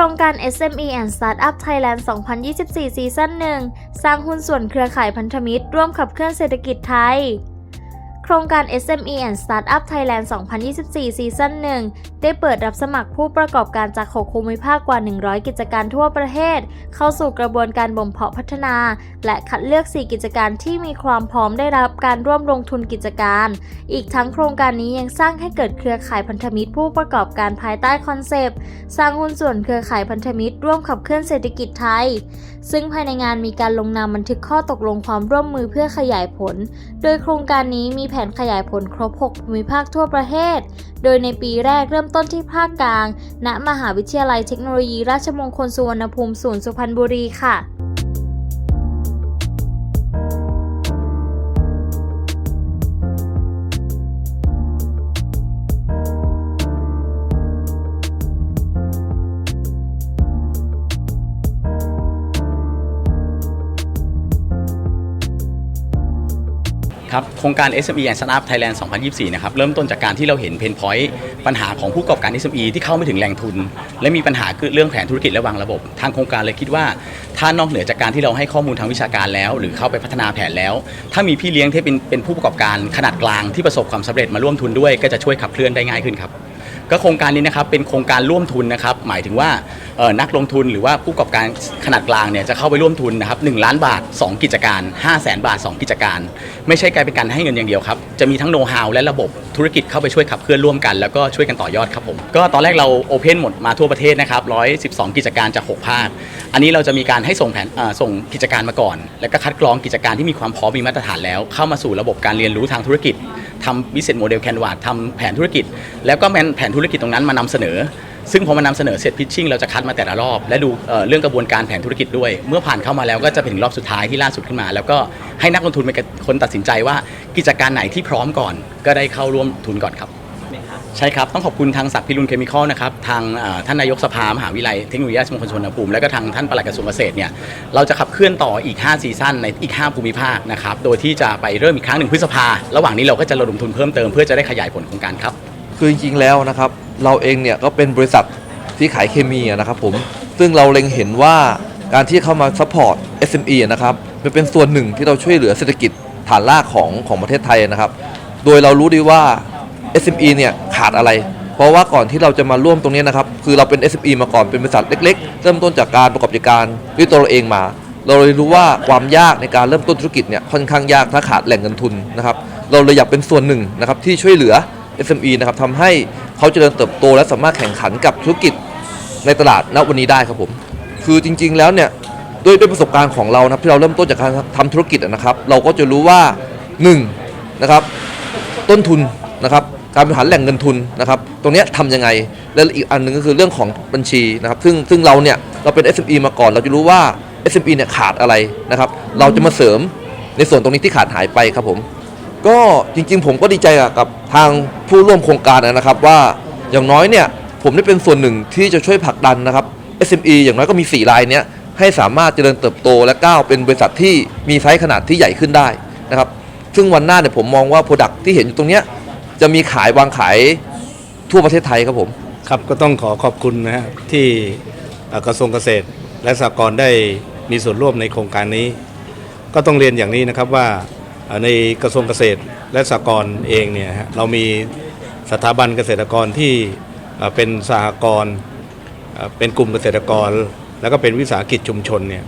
ครงการ SME and Startup Thailand 2024 ซีซั่น1สร้างหุ้นส่วนเครือข่ายพันธมิตร ร่วมขับเคลื่อนเศรษฐกิจไทย โครงการ SME and Startup Thailand 2024 ซีซั่น1ได้เปิดรับสมัครผู้ประกอบการจาก 6 ภูมิภาคกว่า 100 กิจการทั่วประเทศ เข้าสู่กระบวนการบ่มเพาะพัฒนา และคัดเลือก 4 กิจการที่มีความพร้อมได้รับการร่วมลงทุนกิจการ อีกทั้งโครงการนี้ยังสร้างให้เกิดเครือข่ายพันธมิตรผู้ประกอบการภายใต้คอนเซปต์ สร้างหุ้นส่วนเครือข่ายพันธมิตร ร่วมขับเคลื่อนเศรษฐกิจไทย ซึ่งภายในงานมีการลงนามบันทึกข้อตกลงความร่วมมือเพื่อขยายผล โดยโครงการนี้มีแผผนขยายผลครบ 6 ภูมิภาคทั่วประเทศ โดยในปีแรกเริ่มต้นที่ภาคกลาง ณ มหาวิทยาลัยเทคโนโลยีราชมงคลสุวรรณภูมิศูนย์สุพรรณบุรีค่ะ ครับโครงการ SME and Startup Thailand 2024 นะครับเริ่มต้นจากการที่เราเห็นเพนพอยต์ปัญหาของผู้ประกอบการ SME ที่เข้าไม่ถึงแหล่งทุน และมีปัญหาคือเรื่องแผนธุรกิจและวางระบบ ทางโครงการเลยคิดว่า ถ้านอกเหนือจากการที่เราให้ข้อมูลทางวิชาการแล้ว หรือเข้าไปพัฒนาแผนแล้ว ถ้ามีพี่เลี้ยงที่เป็นเป็นผู้ประกอบการขนาดกลางที่ประสบความสำเร็จมาร่วมทุนด้วย ก็จะช่วยขับเคลื่อนได้ง่ายขึ้นครับก็โครงการนี้นะครับเป็นโครงการร่วมทุนนะครับหมายถึงว่า นักลงทุนหรือว่าผู้ประกอบการขนาดกลางเนี่ยจะเข้าไปร่วมทุนนะครับ1ล้านบาท 2 กิจการ 5 0 0แสนบาท 2 กิจการ ไม่ใช่กลายเป็นการให้เงินอย่างเดียวครับ จะมีทั้งโน้ตฮาวและระบบธุรกิจเข้าไปช่วยขับเคลื่อนร่วมกัน แล้วก็ช่วยกันต่อยอดครับผม ก็ตอนแรกเราโอเพนหมดมาทั่วประเทศนะครับ 112 กิจการจาก 6 ภาค อันนี้เราจะมีการให้ส่งแผนส่งกิจการมาก่อน แล้วก็คัดกรองกิจการที่มีความพร้อมมีมาตรฐานแล้ว เข้ามาสู่ระบบการเรียนรู้ทางธุรกิจทำ business model canvas ทำแผนธุรกิจ แล้วก็แมนแผนธุรกิจตรงนั้นมานำเสนอ ซึ่งพอมานำเสนอเสร็จพิชชิ่งเราจะคัดมาแต่ละรอบ และดูเอ่อเรื่องกระบวนการแผนธุรกิจด้วย เมื่อผ่านเข้ามาแล้วก็จะเป็นถึงรอบสุดท้ายที่ล่าสุดขึ้นมา แล้วก็ให้นักลงทุนเป็นคนตัดสินใจว่ากิจการไหนที่พร้อมก่อน ก็ได้เข้าร่วมทุนก่อนครับ ใช่ครับ ต้องขอบคุณทางศักดิ์พิรุณเคมีคอลนะครับ ทางเอ่อท่านนายกสภามหาวิทยาลัยเทคโนโลยีราชมงคลสุวรรณภูมิ และก็ทางท่านปลัดกระทรวงเกษตรเนี่ย เราจะขับเคลื่อนต่ออีก 5 ซีซั่นในอีก 5 ภูมิภาคนะครับ โดยที่จะไปเริ่มอีกครั้งหนึ่งพฤษภา ระหว่างนี้เราก็จะระดมทุนเพิ่มเติมเพื่อจะได้ขยายผลโครงการครับ คือจริงๆแล้วนะครับ เราเองเนี่ยก็เป็นบริษัทที่ขายเคมีนะครับผมซึ่งเราเล็งเห็นว่าการที่เข้ามาซัพพอร์ต SME อะนะครับมันเป็นส่วนหนึ่งที่เราช่วยเหลือเศรษฐกิจฐานรากของของประเทศไทยนะครับ โดยเรารู้ดีว่า SME เนี่ยขาดอะไร เพราะว่าก่อนที่เราจะมาร่วมตรงนี้นะครับ คือเราเป็น SME มาก่อนเป็นบริษัทเล็ก ๆ เริ่มต้นจากการประกอบกิจการด้วยตัวเราเองมา เราเลยรู้ว่าความยากในการเริ่มต้นธุรกิจเนี่ยค่อนข้างยากถ้าขาดแหล่งเงินทุนนะครับ เราเลยอยากเป็นส่วนหนึ่งนะครับที่ช่วยเหลือ SME นะครับทำให้เขาเจริญเติบโต และสามารถแข่งขันกับธุรกิจในตลาดณวันนี้ได้ครับผม คือจริง ๆ แล้วเนี่ยด้วยด้วยประสบการณ์ของเรานะครับที่เราเริ่มต้นจากการทำธุรกิจนะครับ เราก็จะรู้ว่า1นะครับต้นทุนนะครับการบริหารแหล่งเงินทุนนะครับ ตรงนี้ทำยังไง และอีกอันหนึ่งก็คือเรื่องของบัญชีนะครับ ซึ่งซึ่งเราเนี่ยเราเป็น SME มาก่อน เราจะรู้ว่า SME เนี่ยขาดอะไรนะครับ เราจะมาเสริมในส่วนตรงนี้ที่ขาดหายไปครับผม ก็จริงๆ ผมก็ดีใจกับทางผู้ร่วมโครงการนะครับว่าอย่างน้อยเนี่ยผมได้เป็นส่วนหนึ่งที่จะช่วยผลักดันนะครับ SME อย่างน้อยก็มี 4 รายเนี้ยให้สามารถเจริญเติบโตและก้าวเป็นบริษัทที่มีไซส์ขนาดที่ใหญ่ขึ้นได้นะครับซึ่งวันหน้าเนี่ยผมมองว่าโปรดักที่เห็นอยู่ตรงเนี้ยจะมีขายวางขายทั่วประเทศไทยครับผมครับก็ต้องขอขอบคุณนะฮะที่กระทรวงเกษตร และสหกรณ์ได้มีส่วนร่วมในโครงการนี้ ก็ต้องเรียนอย่างนี้นะครับว่า ในกระทรวงเกษตรและสหกรณ์เองเนี่ยเรามีสถาบันเกษตรกรที่เป็นสหกรณ์เป็นกลุ่มเกษตรกร แล้วก็เป็นวิสาหกิจชุมชนเนี่ย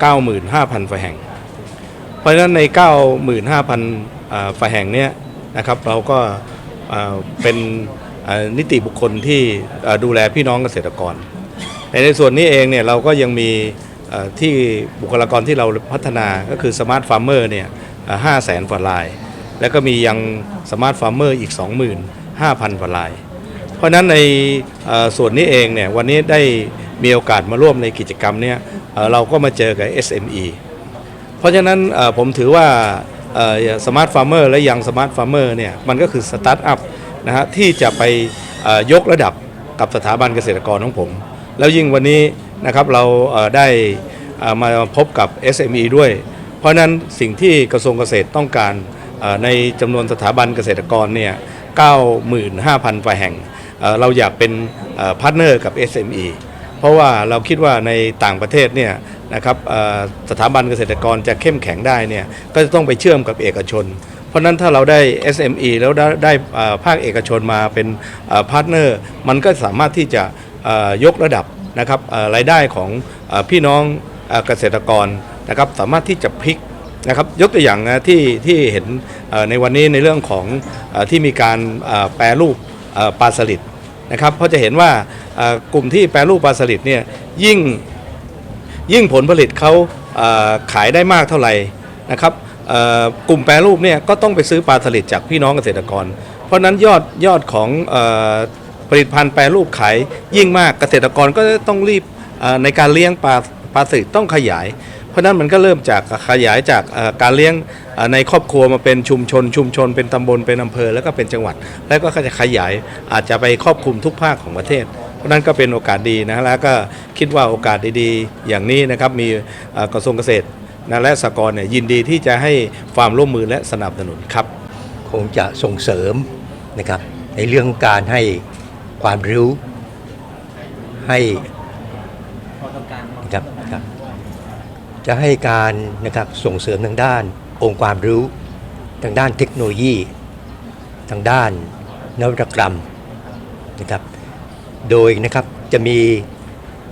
เก้าหมื่นห้าพันฝ่ายแห่ง เพราะฉะนั้นใน 95,000อ่าฝ่ายแห่งเนี้ยนะครับเราก็เป็นนิติบุคคลที่ดูแลพี่น้องเกษตรกร ในส่วนนี้เองเนี่ยเราก็ยังมีที่บุคลากรที่เราพัฒนาก็คือสมาร์ทฟาร์มเมอร์เนี่ย ห้าแสนฝ่าลาย แล้วก็มียังสมาร์ทฟาร์มเมอร์อีก 25,000ฝ่าลาย เพราะนั้นในส่วนนี้เองเนี่ยวันนี้ได้มีโอกาสมาร่วมในกิจกรรมเนี่ยเราก็มาเจอกับ SME เพราะฉะนั้นผมถือว่าสมาร์ทฟาร์มเมอร์และยังสมาร์ทฟาร์มเมอร์เนี่ยมันก็คือสตาร์ทอัพนะฮะที่จะไปยกระดับกับสถาบันเกษตรกรของผม แล้วยิ่งวันนี้นะครับเราได้มาพบกับ SME ด้วย ราะนั้นสิ่งที่กระทรวงเกษตรต้องการในจำนวนสถาบันเกษตรกรเนี่ย95,000ฝ่ายแห่ง เราอยากเป็นพาร์ทเนอร์กับ SME เพราะว่าเราคิดว่าในต่างประเทศเนี่ยนะครับสถาบันเกษตรกรจะเข้มแข็งได้เนี่ยก็จะต้องไปเชื่อมกับเอกชน เพราะนั้นถ้าเราได้ SME แล้วได้ไดภาคเอกชนมาเป็นพาร์ทเนอร์มันก็สามารถที่จะยกระดับนะครับรายได้ของพี่น้องเกษตรกร นะครับสามารถที่จะพลิกนะครับยกตัวอย่างนะที่ที่เห็นในวันนี้ในเรื่องของอที่มีการแปรรูปปลาสลิดนะครับเพราะจะเห็นว่ากลุ่มที่แปรรูปปลาสลิดเนี่ยยิ่งยิ่งผลผลิตเขาขายได้มากเท่าไหร่นะครับกลุ่มแปรรูปเนี่ยก็ต้องไปซื้อปลาสลิดจากพี่น้องเกษตรกร เพราะนั้นยอดยอดของอผลิตภัณฑ์แปรรูปขายยิ่งมากเกษตรกรก็ต้องรีบในการเลี้ยงปลาปลาสลิดต้องขยาย ราะนั้นมันก็เริ่มจากขยายจากการเลี้ยงในครอบครัวมาเป็นชุมชน ชุมชนเป็นตำบลเป็นอำเภอแล้วก็เป็นจังหวัด แล้วก็จะขยายอาจจะไปครอบคลุมทุกภาคของประเทศเพราะนั้นก็เป็นโอกาสดีนะแล้วก็คิดว่าโอกาสดีๆ อย่างนี้นะครับมีกระทรวงเกษตรนะและสหกรณ์เนี่ยยินดีที่จะให้ความร่วมมือและสนับสนุนครับ คงจะส่งเสริมนะครับในเรื่องการให้ความรู้ให้ค จะให้การนะครับส่งเสริมทางด้านองค์ความรู้ ทางด้านเทคโนโลยี ทางด้านนวัตกรรมนะครับ โดยนะครับจะมี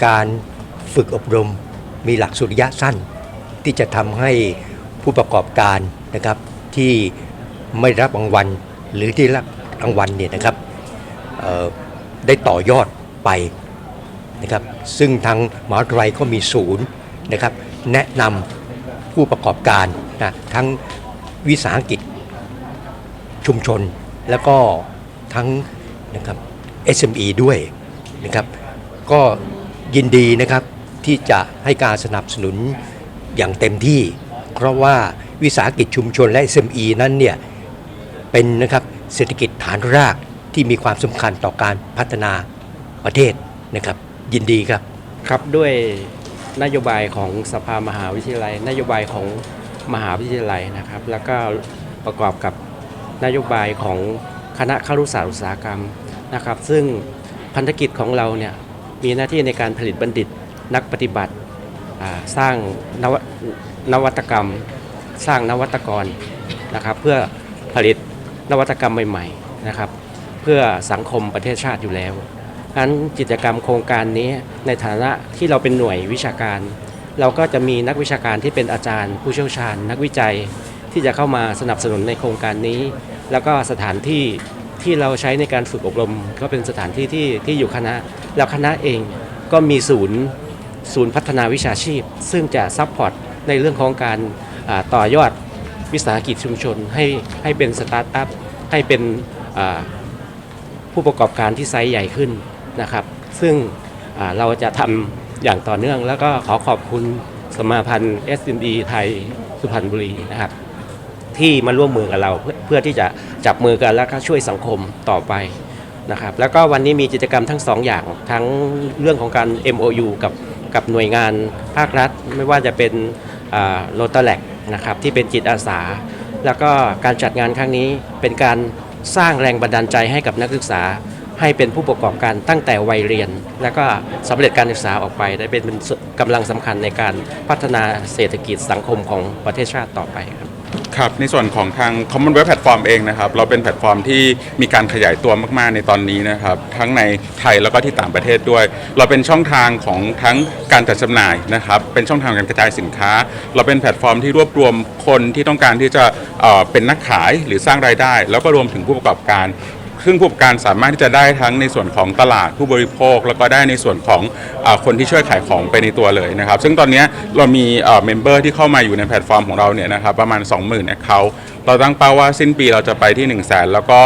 การฝึกอบรมมีหลักสูตรระยะสั้น ที่จะทำให้ผู้ประกอบการนะครับที่ไม่รับรางวัลหรือที่รับรางวัลเนี่ยนะครับได้ต่อยอดไปนะครับซึ่งทางมหาวิทยาลัยก็มีศูนย์นะครับ แนะนำผู้ประกอบการนะทั้งวิสาหกิจชุมชน แล้วก็ทั้งนะครับ SME ด้วยนะครับก็ยินดีนะครับที่จะให้การสนับสนุนอย่างเต็มที่ เพราะว่าวิสาหกิจชุมชนและ SME นั้นเนี่ยเป็นนะครับเศรษฐกิจฐานรากที่มีความสำคัญต่อการพัฒนาประเทศนะครับ ยินดีครับครับด้วย นโยบายของสภามหาวิทยาลัย นโยบายของมหาวิทยาลัยนะครับ แล้วก็ประกอบกับนโยบายของคณะครุศาสตร์อุตสาหกรรมนะครับ ซึ่งพันธกิจของเราเนี่ยมีหน้าที่ในการผลิตบัณฑิตนักปฏิบัติสร้างนวนวัตกรรม สร้างนวัตกรนะครับเพื่อผลิตนวัตกรรมใหม่ๆนะครับ เพื่อสังคมประเทศชาติอยู่แล้ว เพราะฉะนั้นกิจกรรมโครงการนี้ในฐานะที่เราเป็นหน่วยวิชาการ เราก็จะมีนักวิชาการที่เป็นอาจารย์ ผู้เชี่ยวชาญ นักวิจัยที่จะเข้ามาสนับสนุนในโครงการนี้ แล้วก็สถานที่ที่เราใช้ในการฝึกอบรม ก็เป็นสถานที่ที่ที่อยู่คณะ แล้วคณะเองก็มีศูนย์ศูนย์พัฒนาวิชาชีพ ซึ่งจะซัพพอร์ตในเรื่องของการต่อยอดวิสาหกิจชุมชน ให้ให้เป็นสตาร์ทอัพให้เป็นผู้ประกอบการที่ไซส์ใหญ่ขึ้น นะครับ ซึ่งเราจะทำอย่างต่อเนื่อง แล้วก็ขอขอบคุณสมาพันธ์ SME ไทยสุพรรณบุรีนะครับ ที่มาร่วมมือกับเราเพื่อเพื่อที่จะจับมือกันแล้วก็ช่วยสังคมต่อไปนะครับ แล้วก็วันนี้มีกิจกรรมทั้งสองอย่างทั้งเรื่องของการ MOU กับกับหน่วยงานภาครัฐ ไม่ว่าจะเป็นโรตาแลกนะครับที่เป็นจิตอาสา แล้วก็การจัดงานครั้งนี้เป็นการสร้างแรงบันดาลใจให้กับนักศึกษา ให้เป็นผู้ประกอบการตั้งแต่วัยเรียน แล้วก็สำเร็จการศึกษาออกไป ได้เป็นเป็นกำลังสำคัญในการพัฒนาเศรษฐกิจสังคมของประเทศชาติต่อไปครับครับ ในส่วนของทาง Commonwealth Platform เองนะครับ เราเป็นแพลตฟอร์มที่มีการขยายตัวมาก ๆ ในตอนนี้นะครับ ทั้งในไทยแล้วก็ที่ต่างประเทศด้วย เราเป็นช่องทางของทั้งการจัดจำหน่ายนะครับ เป็นช่องทางการกระจายสินค้า เราเป็นแพลตฟอร์มที่รวบรวมคนที่ต้องการที่จะเเป็นนักขายหรือสร้างรายได้ แล้วก็รวมถึงผู้ประกอบการ ซึ่งผู้ประกอบการสามารถที่จะได้ทั้งในส่วนของตลาดผู้บริโภค แล้วก็ได้ในส่วนของอคนที่ช่วยขายของไปในตัวเลยนะครับ ซึ่งตอนนี้เรามีเมมเบอร์ที่เข้ามาอยู่ในแพลตฟอร์มของเราเนี่ยนะครับประมาณ 20,000 Account เราตั้งเป้าว่าสิ้นปีเราจะไปที่ 1 0 0 0 0แสนแล้วก็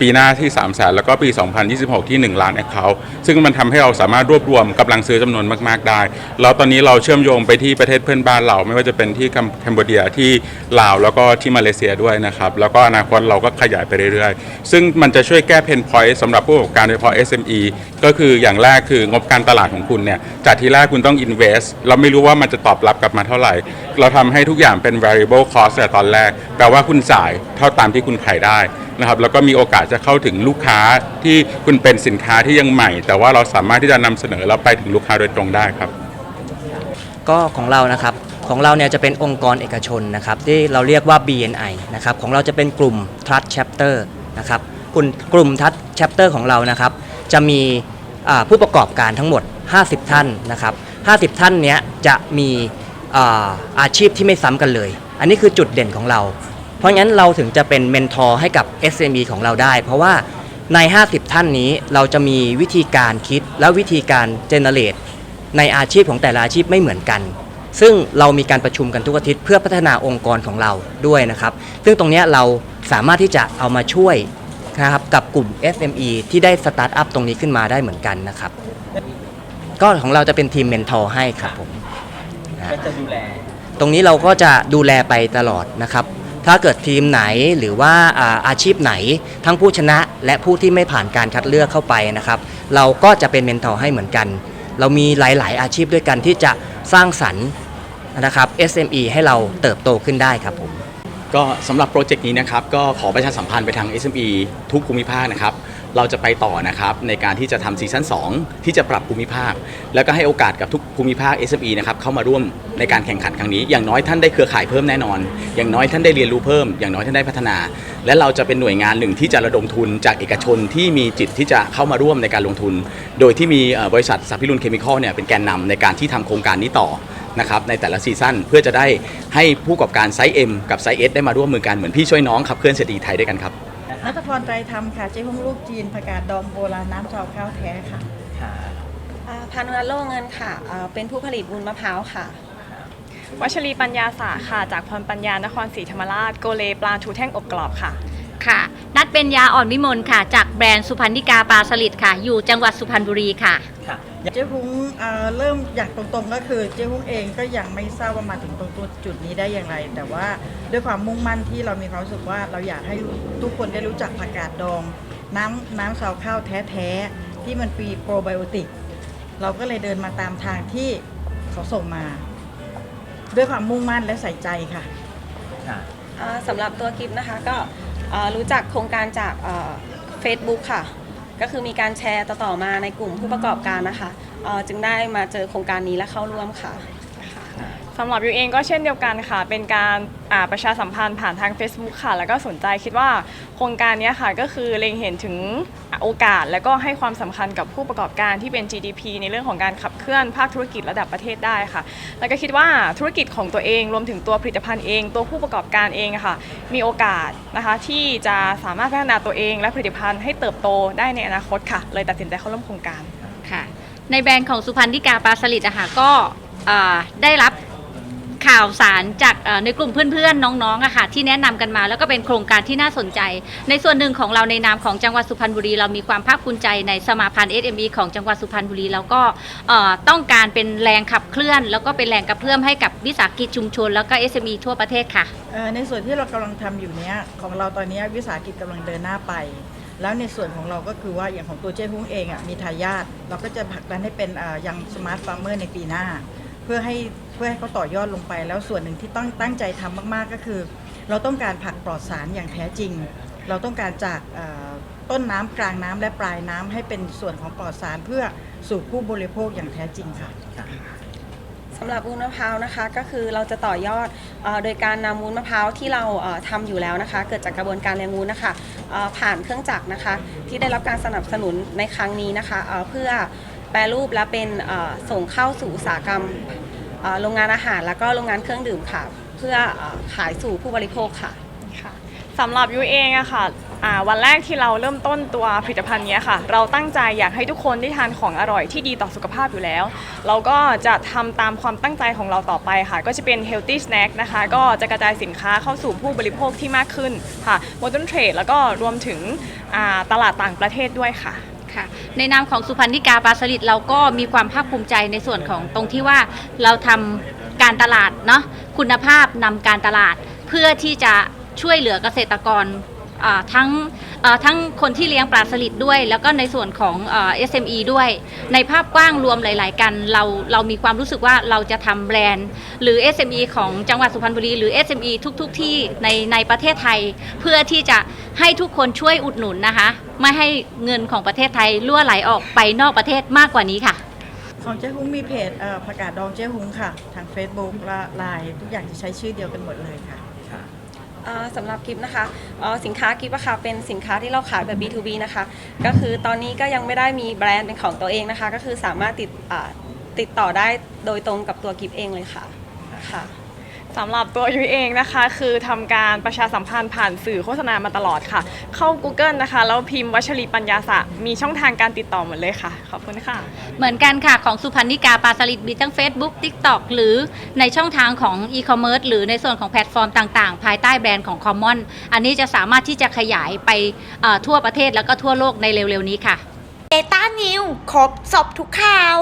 ปีหน้าที่3 0 0แสนแล้วก็ปี 2026 ที่ 1 ล้าน Account ซึ่งมันทำให้เราสามารถรวบรวมกำลังซื้อจำนวนมาก ๆ ได้ แล้วตอนนี้เราเชื่อมโยงไปที่ประเทศเพื่อนบ้านเรา ไม่ว่าจะเป็นที่กัมแคนเบเดียที่ลาวแล้วก็ที่มาเลเซียด้วยนะครับ แล้วก็อนาคตเราก็ขยายไปเรื่อย ๆ ซึ่งมันจะช่วยแก้เพนพอยต์สำหรับผู้ประกอบการโดยเฉพาะ SME ก็คืออย่างแรกคืองบการตลาดของคุณเนี่ยจากที่แรกคุณต้อง invest เราไม่รู้ว่ามันจะตอบรับกลับมาเท่าไหร่ เราทำให้ทุกอย่างเป็น variable cost แต่ตอนแรกแปลว่าคุณจ่ายเท่าตามที่คุณขายได้ นะครับแล้วก็มีโอกาสจะเข้าถึงลูกค้าที่คุณเป็นสินค้าที่ยังใหม่ แต่ว่าเราสามารถที่จะนำเสนอแล้วไปถึงลูกค้าโดยตรงได้ครับ ก็ของเรานะครับของเราเนี่ยจะเป็นองค์กรเอกชนนะครับที่เราเรียกว่า BNI นะครับของเราจะเป็นกลุ่ม Trust Chapter นะครับกลุ่มกลุ่ม Trust Chapter ของเรานะครับจะมีผู้ประกอบการทั้งหมด 50 ท่านนะครับ50 ท่านเนี้ยจะมีอ่าอาชีพที่ไม่ซ้ำกันเลย อันนี้คือจุดเด่นของเรา เพราะงั้นเราถึงจะเป็นเมนทอร์ให้กับ SME ของเราได้ เพราะว่าใน 50 ท่านนี้เราจะมีวิธีการคิดและวิธีการเจเนเรตในอาชีพของแต่ละอาชีพไม่เหมือนกัน ซึ่งเรามีการประชุมกันทุกอาทิตย์เพื่อพัฒนาองค์กรของเราด้วยนะครับ ซึ่งตรงเนี้ยเราสามารถที่จะเอามาช่วยนะครับกับกลุ่ม SME ที่ได้สตาร์ทอัพตรงนี้ขึ้นมาได้เหมือนกันนะครับ ก็ของเราจะเป็นทีมเมนทอร์ให้ครับผม ก็จะดูแล ตรงนี้เราก็จะดูแลไปตลอดนะครับ ถ้าเกิดทีมไหนหรือว่าอาชีพไหน ทั้งผู้ชนะและผู้ที่ไม่ผ่านการคัดเลือกเข้าไปนะครับ เราก็จะเป็นเมนทอร์ให้เหมือนกัน เรามีหลาย ๆ อาชีพด้วยกันที่จะสร้างสรรค์นะครับ SME ให้เราเติบโตขึ้นได้ครับผม ก็สำหรับโปรเจกต์นี้นะครับก็ขอประชาสัมพันธ์ไปทาง SME ทุกภูมิภาคนะครับเราจะไปต่อนะครับในการที่จะทำซีซั่น2 ที่จะปรับภูมิภาค แล้วก็ให้โอกาสกับทุกภูมิภาค SME นะครับเข้ามาร่วมในการแข่งขันครั้งนี้ อย่างน้อยท่านได้เครือข่ายเพิ่มแน่นอน อย่างน้อยท่านได้เรียนรู้เพิ่ม อย่างน้อยท่านได้พัฒนา และเราจะเป็นหน่วยงานหนึ่งที่จะระดมทุนจากเอกชนที่มีจิตที่จะเข้ามาร่วมในการลงทุน โดยที่มีบริษัทสัพพิรุณเคมีคอลเนี่ยเป็นแกนนำในการที่ทำโครงการนี้ต่อ นะครับในแต่ละซีซั่นเพื่อจะได้ให้ผู้ประกอบการไซส์ M กับไซส์ S ได้มาร่วมมือกันเหมือนพี่ช่วยน้องขับเคลื่อนเศรษฐกิจไทยด้วยกันครับนัทพรไตรธรรมค่ะเจ๊ฮงลูกจีนผักกาดดองโบราณน้ำซาวข้าวแท้ค่ะอ่าพานุรัตน์โลเงินค่ะอ่าเป็นผู้ผลิตบุญมะพร้าวค่ะวัชรีปัญญาสาค่ะ จากพรปัญญานครศรีธรรมราชโกเลปลาทูแท่งอบกรอบค่ะค่ะนัดเป็นยาอ่อนวิมลค่ะ จากแบรนด์สุพรรณิกาปลาสลิดค่ะ อยู่จังหวัดสุพรรณบุรีค่ะ เจ๊ฮงเอ่อเริ่มอย่างตรงๆก็คือเจ๊ฮงเองก็ยังไม่ทราบว่ามาถึงตรงตัวจุดนี้ได้อย่างไร แต่ว่าด้วยความมุ่งมั่นที่เรามีความรู้สึกว่าเราอยากให้ทุกคนได้รู้จักผักกาดดอง น้ำน้ำซาวข้าวแท้ๆที่มันมีโปรไบโอติก เราก็เลยเดินมาตามทางที่เขาส่งมา ด้วยความมุ่งมั่นและใส่ใจค่ะ อ่าสำหรับตัวกิฟนะคะก็อ่ารู้จักโครงการจากเฟซบุ๊กค่ะ ก็คือมีการแชร์ต่อๆมาในกลุ่มผู้ประกอบการนะคะอ่าจึงได้มาเจอโครงการนี้และเข้าร่วมค่ะ สำหรับยูเองก็เช่นเดียวกันค่ะ เป็นการาประชาสัมพันธ์ผ่านทาง Facebook ค่ะ แล้วก็สนใจคิดว่าโครงการนี้ค่ะก็คือเล็งเห็นถึงโอกาส และก็ให้ความสำคัญกับผู้ประกอบการที่เป็น GDP ในเรื่องของการขับเคลื่อนภาคธุรกิจระดับประเทศได้ค่ะ แล้วก็คิดว่าธุรกิจของตัวเองรวมถึงตัวผลิตภัณฑ์เอง ตัวผู้ประกอบการเองค่ะ มีโอกาสนะคะที่จะสามารถพัฒนาตัวเอง และผลิตภัณฑ์ให้เติบโตได้ในอนาคตค่ะ เลยตัดสินใจเข้าร่วมโครงการค่ะ ในแบรนด์ของสุพรรณิกาปลาสลิดอะคะก็ได้รับ ข่าวสารจากในกลุ่มเพื่อนๆน้องๆอะค่ะที่แนะนำกันมา แล้วก็เป็นโครงการที่น่าสนใจ ในส่วนหนึ่งของเราในนามของจังหวัดสุพรรณบุรี เรามีความภาคภูมิใจในสมาพันธ์ SME ของจังหวัดสุพรรณบุรีแล้วก็ต้องการเป็นแรงขับเคลื่อน แล้วก็เป็นแรงกระเพื่อมให้กับวิสาหกิจชุมชน แล้วก็ SME ทั่วประเทศค่ะในส่วนที่เรากำลังทำอยู่เนี้ยของเราตอนนี้วิสาหกิจกำลังเดินหน้าไปแล้วในส่วนของเราก็คือว่าอย่างของตัวเจ้หุ้งเองอะมีทายาทเราก็จะผลักดันให้เป็นอ่ายังสมาร์ทฟาร์มเมอร์ในปีหน้า เพื่อให้ พื่อให้เขาต่อยอดลงไป แล้วส่วนหนึ่งที่ต้องตั้งใจทำมาก ๆ ก็คือ เราต้องการผักปลอดสารอย่างแท้จริง เราต้องการจากต้นน้ำกลางน้ำและปลายน้ำให้เป็นส่วนของปลอดสารเพื่อสู่ผู้บริโภคอย่างแท้จริงค่ะสำหรับวุ้นมะพร้าวนะคะก็คือเราจะต่อยอดอโดยการนำวุ้นมะพร้าวที่เราเอ่อทำอยู่แล้วนะคะ เกิดจากกระบวนการเลี้ยงวุ้นะคะผ่านเครื่องจักรนะคะ ที่ได้รับการสนับสนุนในครั้งนี้นะคะเเพื่อแปรรูปและเป็นส่งเข้าสู่อุตสาหกรรม โรงงานอาหารแล้วก็โรงงานเครื่องดื่มค่ะ เพื่ออขายสู่ผู้บริโภคค่ะค่ะสำหรับยูเองอะค่ะวันแรกที่เราเริ่มต้นตัวผลิตภัณฑ์นี้ค่ะ เราตั้งใจอยากให้ทุกคนได้ทานของอร่อยที่ดีต่อสุขภาพอยู่แล้ว เราก็จะทำตามความตั้งใจของเราต่อไปค่ะ ก็จะเป็น healthy snack นะคะ ก็จะกระจายสินค้าเข้าสู่ผู้บริโภคที่มากขึ้นค่ะ modern trade แล้วก็รวมถึงตลาดต่างประเทศด้วยค่ะ ค่ะในนามของสุพรรณิกาปลาสลิดเราก็มีความภาคภูมิใจในส่วนของตรงที่ว่าเราทำการตลาดเนาะคุณภาพนำการตลาด เพื่อที่จะช่วยเหลือเกษตรกรอ่าทั้ง ทั้งคนที่เลี้ยงปลาสลิดด้วย แล้วก็ในส่วนของเอ่อ SME ด้วย ในภาพกว้างรวมหลาย ๆ กันเราเรามีความรู้สึกว่าเราจะทำแบรนด์ หรือ SME ของจังหวัดสุพรรณบุรีหรือ SME ทุกๆที่ในในประเทศไทย เพื่อที่จะให้ทุกคนช่วยอุดหนุนนะคะ ไม่ให้เงินของประเทศไทยล่วไหลออกไปนอกประเทศมากกว่านี้ค่ะของเจ๊หุ้งมีเพจเอ่อผักาดดองเจ๊หุ้งค่ะ ทาง Facebook และไลน์ทุกอย่างจะใช้ชื่อเดียวกันหมดเลยค่ะ อ่าสำหรับกิฟนะคะเอ่อสินค้ากิฟอะค่ะเป็นสินค้าที่เราขายแบบ B2B นะคะ ก็คือตอนนี้ก็ยังไม่ได้มีแบรนด์เป็นของตัวเองนะคะ ก็คือสามารถติดอ่าติดต่อได้โดยตรงกับตัวกิฟเองเลยค่ะค่ะ สำหรับตัวยุ้ยเองนะคะ คือทำการประชาสัมพันธ์ผ่านสื่อโฆษณามาตลอดค่ะ เข้า Google นะคะ แล้วพิมพ์วัชรีปัญญาสะมีช่องทางการติดต่อหมดเลยค่ะ ขอบคุณค่ะ เหมือนกันค่ะ ของสุพรรณิกาปลาสลิดมีทั้ง Facebook TikTok หรือในช่องทางของ e-commerce หรือในส่วนของแพลตฟอร์มต่างๆ ภายใต้แบรนด์ของ Common อันนี้จะสามารถที่จะขยายไปเอ่อทั่วประเทศแล้วก็ทั่วโลกในเร็วๆนี้ค่ะเบต้านิวครบสอบทุกข่าว